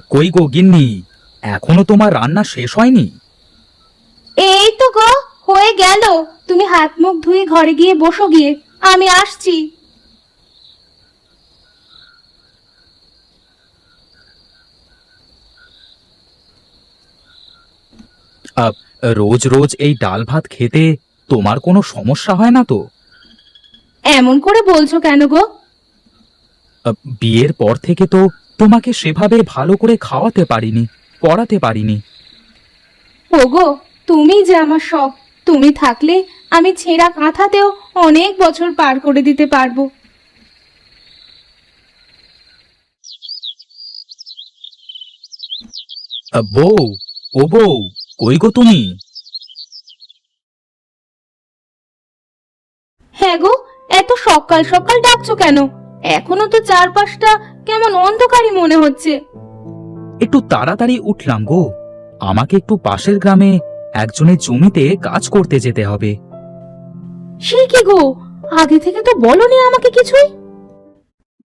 কই গো গিন্নি? এখনও তোমার রান্না শেষ হয়নি? এই তো গো হয়ে গেল। তুমি হাত মুখ ধুয়ে ঘরে গিয়ে বসো গিয়ে। আমি আসছি। আহ, রোজ রোজ এই ডাল ভাত খেতে তোমার কোনো সমস্যা হয় না তো? এমন করে বলছো কেন গো? আহ, বিয়ের পর থেকে তো তোমাকে সেভাবে ভালো করে খাওয়াতে পারিনি পড়াতে পারিনি। ওগো তুমি যে আমার সব তুমি থাকলে আমি ছেঁড়া কাঁথাতেও অনেক বছর পার করে দিতে পারব। বউ ও বউ কই গো তুমি? হ্যাঁ গো এত সকাল সকাল ডাকছো কেন? এখনও তো চারপাশটা কেমন অন্ধকারই মনে হচ্ছে। একটু তাড়াতাড়ি উঠলাম গো। আমাকে একটু পাশের গ্রামে একজনের জমিতে কাজ করতে যেতে হবে। সে কি গো? আগে থেকে তো বলনি আমাকে কিছুই?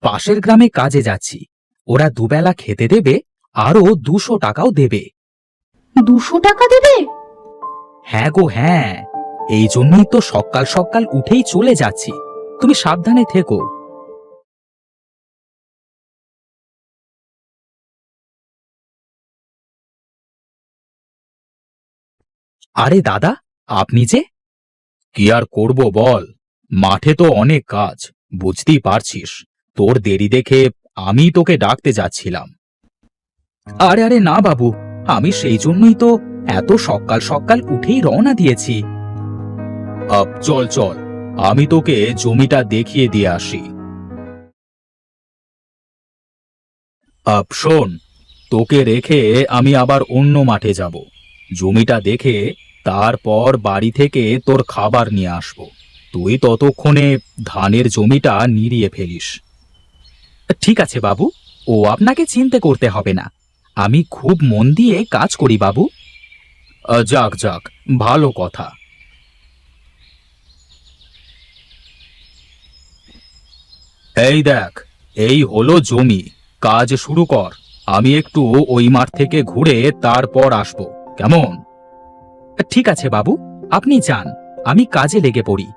পাশের গ্রামে কাজে যাচ্ছি। ওরা দুবেলা খেতে দেবে আরও দুশো টাকাও দেবে। দুশো টাকা দেবে? হ্যাঁ গো হ্যাঁ। এই জন্যই তো সকাল সকাল উঠেই চলে যাচ্ছি। তুমি সাবধানে থেকো। আরে দাদা, আপনি যে? কি আর করব বল? মাঠে তো অনেক কাজ, বুঝতেই পারছিস। তোর দেরি দেখে আমি তোকে ডাকতে যাচ্ছিলাম। আরে আরে না বাবু, আমি সেই জন্যই তো এত সকাল সকাল উঠেই রওনা দিয়েছি। আপ, চল চল, আমি তোকে জমিটা দেখিয়ে দিয়ে আসি। আপ, শোন, তোকে রেখে আমি আবার অন্য মাঠে যাব। জমিটা দেখে তারপর বাড়ি থেকে তোর খাবার নিয়ে আসব। তুই ততক্ষণে ধানের জমিটা নিড়িয়ে ফেলিস। ঠিক আছে বাবু, ও আপনাকে চিন্তা করতে হবে না। আমি খুব মন দিয়ে কাজ করি বাবু। যাক যাক, ভালো কথা। এই দেখ, এই হলো জমি। কাজ শুরু কর, আমি একটু ওই মাঠ থেকে ঘুরে তারপর আসব। কেমন? ঠিক আছে বাবু, আপনি যান, আমি কাজে লেগে পড়ি।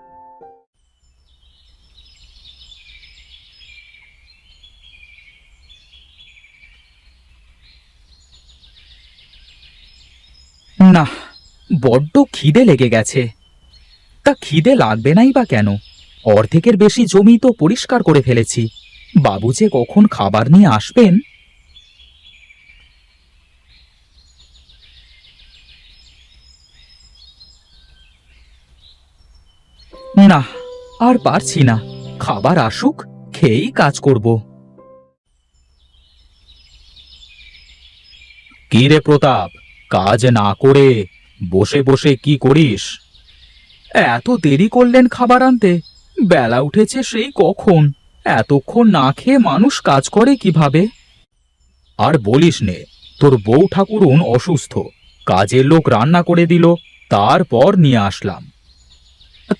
না, বড্ড খিদে লেগে গেছে। তা খিদে লাগবে নাই বা কেন? অর্ধেকের বেশি জমি তো পরিষ্কার করে ফেলেছি। বাবু যে কখন খাবার নিয়ে আসবেন? না আর পারছি না। খাবার আসুক খেয়েই কাজ করব। কি রে প্রতাপ কাজ না করে বসে বসে কি করিস? এত দেরি করলেন খাবার আনতে? বেলা উঠেছে সেই কখন? এতক্ষণ না খেয়ে মানুষ কাজ করে কীভাবে? আর বলিস নে তোর বউ ঠাকুরুন অসুস্থ। কাজের লোক রান্না করে দিল তারপর নিয়ে আসলাম।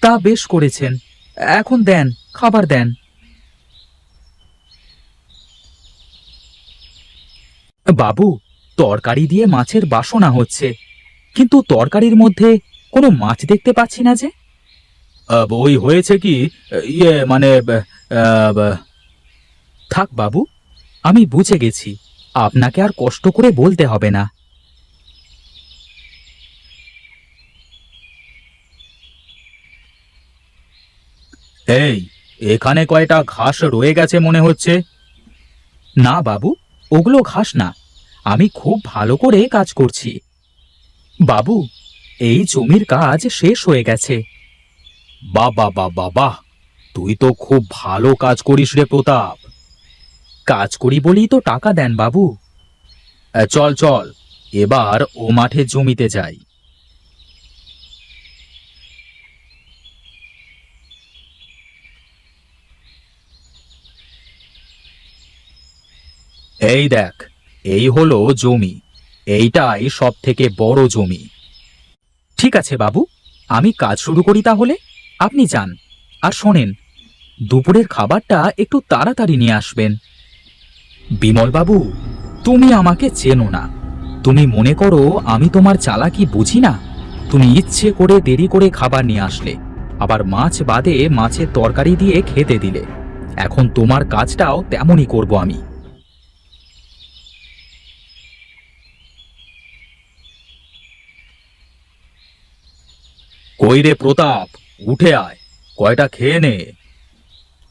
তা বেশ করেছেন। এখন দেন, খাবার দেন। বাবু, তরকারি দিয়ে মাছের বাসনা হচ্ছে, কিন্তু তরকারির মধ্যে কোনো মাছ দেখতে পাচ্ছি না যে? ওই হয়েছে কি? ইয়ে মানে থাক বাবু, আমি বুঝে গেছি। আপনাকে আর কষ্ট করে বলতে হবে না। এই, এখানে কয়টা ঘাস রয়ে গেছে মনে হচ্ছে। না, বাবু, ওগুলো ঘাস না। আমি খুব ভালো করে কাজ করছি। বাবু, এই জমির কাজ শেষ হয়ে গেছে। বাবা বাবা বাহ তুই তো খুব ভালো কাজ করিস রে প্রতাপ। কাজ করি বলেই তো টাকা দেন, বাবু। চল চল, এবার ও মাঠে জমিতে যাই। এই দেখ, এই হলো জমি, এইটাই সব থেকে বড় জমি। ঠিক আছে বাবু, আমি কাজ শুরু করি তাহলে, আপনি যান। আর শোনেন, দুপুরের খাবারটা একটু তাড়াতাড়ি নিয়ে আসবেন। বিমল বাবু, তুমি আমাকে চেনো না। তুমি মনে করো আমি তোমার চালাকি বুঝি না? তুমি ইচ্ছে করে দেরি করে খাবার নিয়ে আসলে, আবার মাছ বাদে মাছের তরকারি দিয়ে খেতে দিলে। এখন তোমার কাজটাও তেমনই করব আমি। কই রে প্রতাপ, উঠে আয়, কয়টা খেয়ে নে।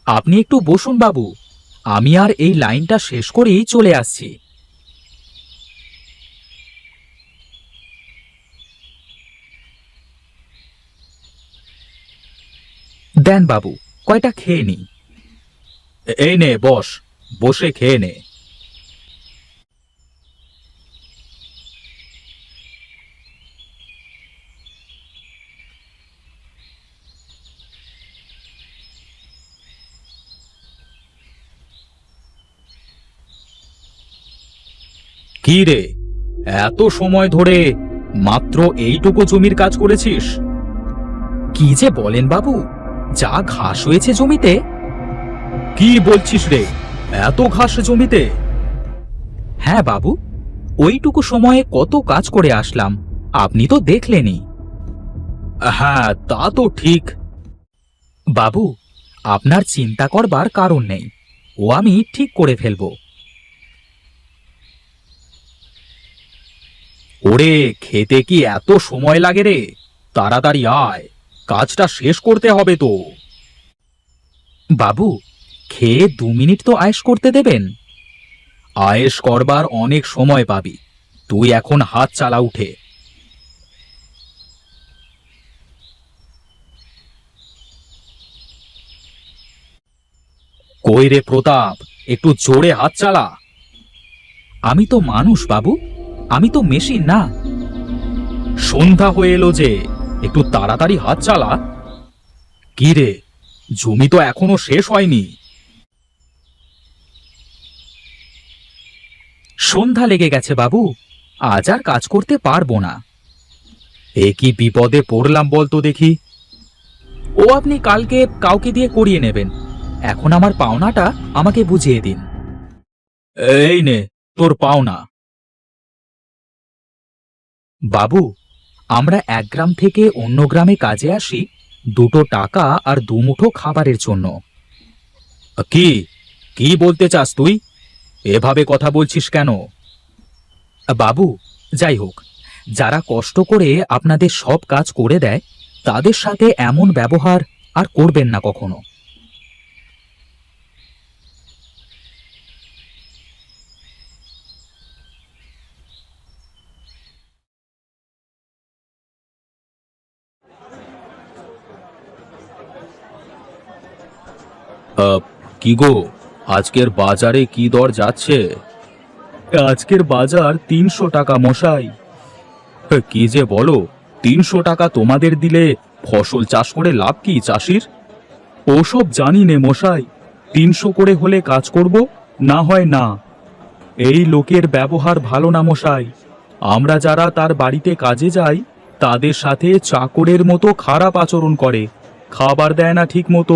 আপনি একটু বসুন বাবু, আমি আর এই লাইনটা শেষ করেই চলে আসছি। দেন বাবু, কয়টা খেয়ে নি। এই নে, বস, বসে খেয়ে নে। কি রে? এত সময় ধরে মাত্র এইটুকু জমির কাজ করেছিস? কি যে বলেন বাবু, যা ঘাস হয়েছে জমিতে? কি বলছিস রে, এত ঘাস জমিতে? হ্যাঁ বাবু, ওইটুকু সময়ে কত কাজ করে আসলাম, আপনি তো দেখলেনই। হ্যাঁ তা তো ঠিক। বাবু, আপনার চিন্তা করবার কারণ নেই, ও আমি ঠিক করে ফেলব। ওরে, খেতে কি এত সময় লাগে রে? তাড়াতাড়ি আয়, কাজটা শেষ করতে হবে তো। বাবু, খেয়ে দু মিনিট তো আয়েস করতে দেবেন। আয়েস করবার অনেক সময় পাবি, তুই এখন হাত চালা উঠে। কই রে প্রতাপ, একটু জোরে হাত চালা। আমি তো মানুষ, বাবু। আমি তো মেশিন, না। সন্ধ্যা হয়ে এলো যে, একটু তাড়াতাড়ি হাত চালা। কি রে, জমি তো এখনও শেষ হয়নি। সন্ধ্যা লেগে গেছে বাবু, আজ আর কাজ করতে পারব না। এ কি বিপদে পড়লাম বলতো দেখি। ও আপনি কালকে কাউকে দিয়ে করিয়ে নেবেন। এখন আমার পাওনাটা আমাকে বুঝিয়ে দিন। এই নে, তোর পাওনা। বাবু, আমরা এক গ্রাম থেকে অন্য গ্রামে কাজে আসি, দুটো টাকা আর দুমুঠো খাবারের জন্য। কি? কি বলতে চাস তুই? এভাবে কথা বলছিস কেন? বাবু, যাই হোক, যারা কষ্ট করে আপনাদের সব কাজ করে দেয়, তাদের সাথে এমন ব্যবহার আর করবেন না কখনো। কি গো? আজকের বাজারে কি দর যাচ্ছে? আজকের বাজার তিনশো টাকা মশাই। কি যে বলো? তিনশো টাকা তোমাদের দিলে ফসল চাষ করে লাভ কি চাষির? ওসব জানি নে মশাই। তিনশো করে হলে কাজ করব না হয় না। এই লোকের ব্যবহার ভালো না মশাই। আমরা যারা তার বাড়িতে কাজে যাই তাদের সাথে চাকরের মতো খারাপ আচরণ করে। খাবার দেয় না ঠিক মতো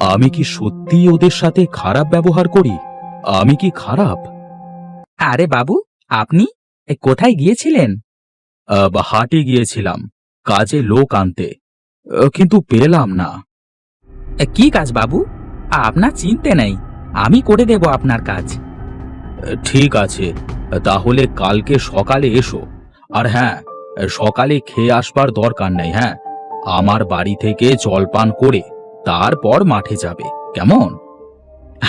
আমি কি সত্যি ওদের সাথে খারাপ ব্যবহার করি? আমি কি খারাপ? আরে বাবু আপনি? এ, কোথায় গিয়েছিলেন? হাটে গিয়েছিলাম কাজে লোক আনতে। আহ, কিন্তু পেলাম না। কি কাজ বাবু? আপনার চিনতে নেই আমি করে দেব আপনার কাজ। ঠিক আছে তাহলে কালকে সকালে এসো। আর হ্যাঁ সকালে খেয়ে আসবার দরকার নেই হ্যাঁ? আমার বাড়ি থেকে জলপান করে তারপর মাঠে যাবে কেমন?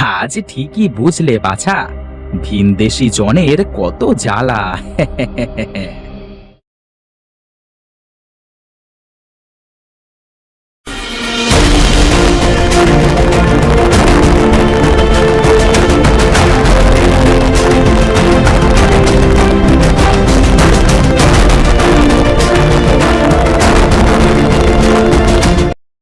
আজ ঠিকই বুঝলে বাছা। ভিনদেশি জনের কত জ্বালা।